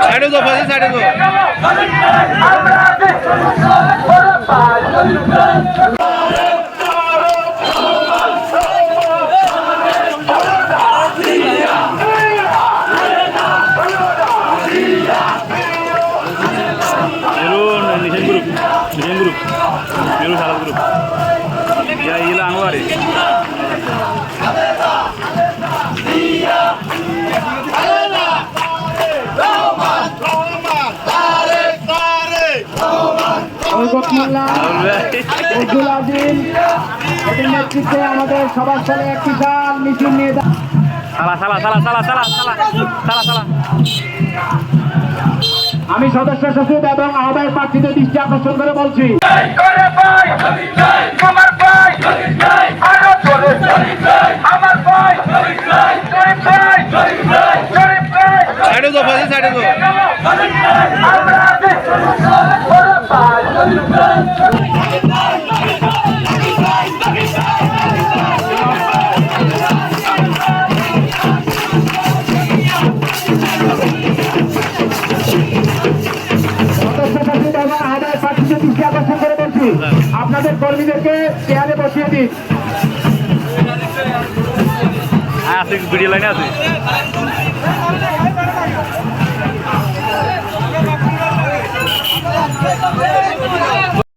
সাইডে যাও পাশে সাইডে যাও। নিশান গ্রুপ নিশান গ্রুপ মেরু সারা গ্রুপ যা ইলা আঙুয়ারে নেতৃত্বে আমাদের সবার স্থলে এক বিশাল মিছিল নিয়ে যা- Salah salah salah salah salah salah salah salah. আমি সদস্য সচিব এবং আহ্বায়ক প্রার্থীদের দৃষ্টি আকর্ষণ করে বলছি করে ভাই আমার ভাই প্রার্থীদের দৃষ্টি আকর্ষণ করে বলছি, আপনাদের কর্মীদেরকে চেয়ারে বসিয়ে দিন হ্যাঁ asik video lainnya asik.